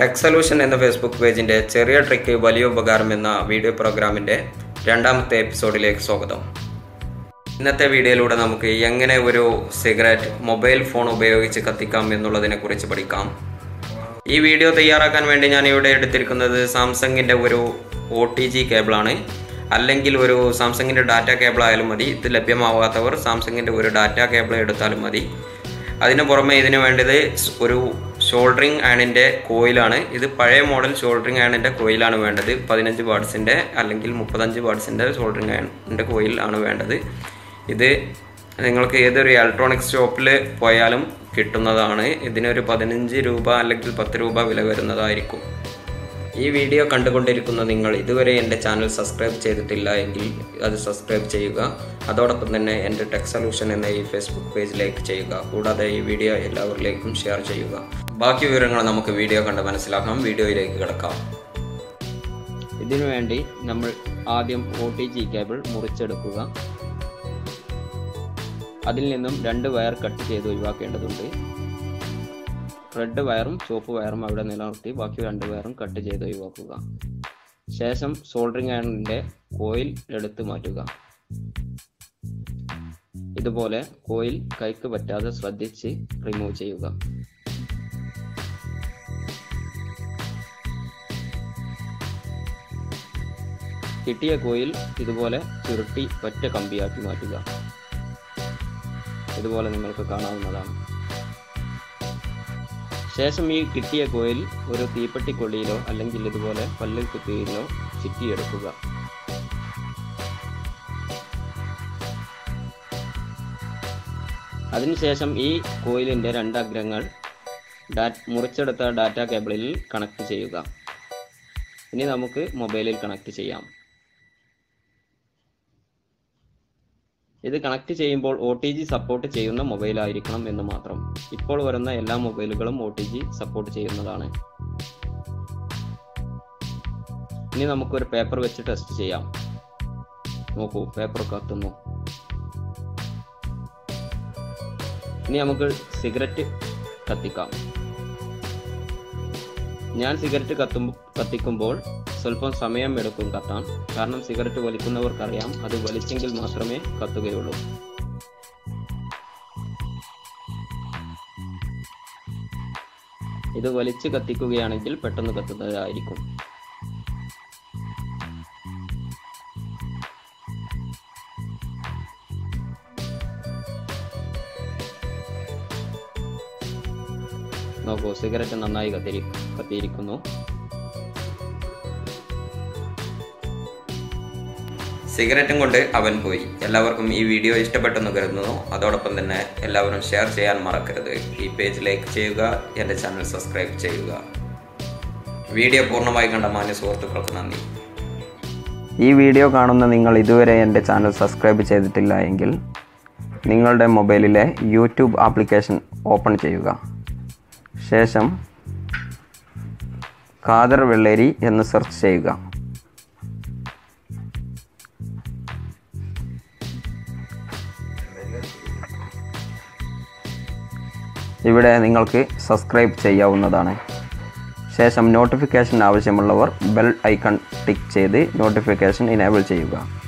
Tech solution എന്ന Facebook പേജിന്റെ ചെറിയ ട്രിക്ക് വലിയ ഉപകാരം എന്ന വീഡിയോ പ്രോഗ്രാമിന്റെ രണ്ടാമത്തെ എപ്പിസോഡിലേക്ക് സ്വാഗതം. ഇന്നത്തെ വീഡിയോയിലൂടെ നമുക്ക് എങ്ങനെ ഒരു സിഗരറ്റ് മൊബൈൽ ഫോൺ ഉപയോഗിച്ച് കത്തിക്കാം എന്നുള്ളതിനെ കുറിച്ച് പഠിക്കാം. ഈ വീഡിയോ തയ്യാറാക്കാൻ വേണ്ടി ഞാൻ ഇവിടെ എടുത്തിരിക്കുന്നത് സാംസങ്ങിന്റെ ഒരു ഒ ടി ജി കേബിളാണ് അല്ലെങ്കിൽ ഒരു സാംസങ്ങിന്റെ ഡാറ്റ കേബിൾ ആയാലും മതി. ഇത് ലഭ്യമാവാത്തവർ സാംസങ്ങിന്റെ ഒരു ഡാറ്റ കേബിൾ എടുത്താലും മതി. അതിന് പുറമെ ഇതിന് വേണ്ടത് ഒരു ഷോൾഡറിങ് ആണിന്റെ കോയിലാണ് ഇത് പഴയ മോഡൽ ഷോൾഡറിങ് ആണിന്റെ കോയിലാണ് വേണ്ടത്. പതിനഞ്ച് വാട്സിന്റെ അല്ലെങ്കിൽ മുപ്പത്തഞ്ച് വാട്സിന്റെ ഷോൾഡറിങ് ആണിന്റെ കോയിൽ ആണ് വേണ്ടത്. ഇത് നിങ്ങൾക്ക് ഏതൊരു ഇലക്ട്രോണിക്സ് ഷോപ്പിൽ പോയാലും കിട്ടുന്നതാണ്. ഇതിനൊരു പതിനഞ്ച് രൂപ അല്ലെങ്കിൽ പത്ത് രൂപ വില വരുന്നതായിരിക്കും. ഈ വീഡിയോ കണ്ടുകൊണ്ടിരിക്കുന്ന നിങ്ങൾ ഇതുവരെ എന്റെ ചാനൽ സബ്സ്ക്രൈബ് ചെയ്തിട്ടില്ല എങ്കിൽ അത് സബ്സ്ക്രൈബ് ചെയ്യുക. അതോടൊപ്പം തന്നെ എന്റെ ടെക് സൊല്യൂഷൻ എന്ന ഈ ഫേസ്ബുക്ക് പേജിലേക്ക് ചെയ്യുക. കൂടാതെ ഈ വീഡിയോ എല്ലാവരിലേക്കും ഷെയർ ചെയ്യുക. ബാക്കി വിവരങ്ങൾ നമുക്ക് വീഡിയോ കണ്ട് മനസ്സിലാക്കാം. വീഡിയോയിലേക്ക് കിടക്കാം. ഇതിനു വേണ്ടി നമ്മൾ ആദ്യം ഒ ടി ജി കേബിൾ മുറിച്ചെടുക്കുക. അതിൽ നിന്നും രണ്ട് വയർ കട്ട് ചെയ്ത് ഒഴിവാക്കേണ്ടതുണ്ട്. റെഡ് വയറും ചുവപ്പ് വയറും അവിടെ നിലനിർത്തി. ബാക്കി രണ്ട് വയറും കട്ട് ചെയ്ത് ഒഴിവാക്കുക. ശേഷം സോൾഡറിംഗ് അയണിന്റെ കോയിൽ എടുത്തു മാറ്റുക. ഇതുപോലെ കോയിൽ കൈക്ക് പറ്റാതെ ശ്രദ്ധിച്ച് റിമൂവ് ചെയ്യുക. കിട്ടിയ കോയിൽ ഇതുപോലെ ചുരുട്ടി ഒറ്റ കമ്പിയാക്കി മാറ്റുക. ഇതുപോലെ നിങ്ങൾക്ക് കാണാവുന്നതാണ്. ശേഷം ഈ കിട്ടിയ കോയിൽ ഒരു തീപ്പെട്ടിക്കൊള്ളിയിലോ അല്ലെങ്കിൽ ഇതുപോലെ പല്ലിൽ കുത്തിയിലോ ചുറ്റിയെടുക്കുക. അതിനുശേഷം ഈ കോയിലിന്റെ രണ്ടഗ്രങ്ങൾ ഡാ മുറിച്ചെടുത്ത ഡാറ്റ കേബിളിൽ കണക്ട് ചെയ്യുക. ഇനി നമുക്ക് മൊബൈലിൽ കണക്ട് ചെയ്യാം. ഇത് കണക്ട് ചെയ്യുമ്പോൾ ഒ ടി ജി സപ്പോർട്ട് ചെയ്യുന്ന മൊബൈലായിരിക്കണം എന്ന് മാത്രം. ഇപ്പോൾ വരുന്ന എല്ലാ മൊബൈലുകളും ഒ ടി ജി സപ്പോർട്ട് ചെയ്യുന്നതാണ്. ഇനി നമുക്കൊരു പേപ്പർ വെച്ച് ടെസ്റ്റ് ചെയ്യാം. നോക്കൂ പേപ്പർ കത്തുന്നു. ഇനി നമുക്ക് സിഗരറ്റ് കത്തിക്കാം. ഞാൻ സിഗരറ്റ് കത്തും കത്തിക്കുമ്പോൾ സ്വല്പം സമയം എടുക്കും കത്താൻ. കാരണം സിഗരറ്റ് വലിക്കുന്നവർക്കറിയാം അത് വലിച്ചെങ്കിൽ മാത്രമേ കത്തുകയുള്ളൂ. ഇത് വലിച്ച് കത്തിക്കുകയാണെങ്കിൽ പെട്ടെന്ന് കത്തുന്നതായിരിക്കും. നോക്കൂ സിഗരറ്റ് നന്നായി കത്തിരി കത്തിയിരിക്കുന്നു. സിഗരറ്റും കൊണ്ട് അവൻ പോയി. എല്ലാവർക്കും ഈ വീഡിയോ ഇഷ്ടപ്പെട്ടെന്ന് കരുതുന്നു. അതോടൊപ്പം തന്നെ എല്ലാവരും ഷെയർ ചെയ്യാൻ മറക്കരുത്. ഈ പേജ് ലൈക്ക് ചെയ്യുക എന്റെ ചാനൽ സബ്സ്ക്രൈബ് ചെയ്യുക. വീഡിയോ പൂർണമായി കണ്ട മാന്യ സുഹൃത്തുക്കൾക്ക് നന്ദി. ഈ വീഡിയോ കാണുന്ന നിങ്ങൾ ഇതുവരെ എന്റെ ചാനൽ സബ്സ്ക്രൈബ് ചെയ്തിട്ടില്ല എങ്കിൽ നിങ്ങളുടെ മൊബൈലിലെ യൂട്യൂബ് ആപ്ലിക്കേഷൻ ഓപ്പൺ ചെയ്യുക. ശേഷം ഖാദർ വെള്ളേരി എന്ന് സെർച്ച് ചെയ്യുക. ഇവിടെ നിങ്ങൾക്ക് സബ്സ്ക്രൈബ് ചെയ്യാവുന്നതാണ്. ശേഷം നോട്ടിഫിക്കേഷൻ ആവശ്യമുള്ളവർ ബെൽ ഐക്കൺ ടിക്ക് ചെയ്ത് നോട്ടിഫിക്കേഷൻ ഇനേബിൾ ചെയ്യുക.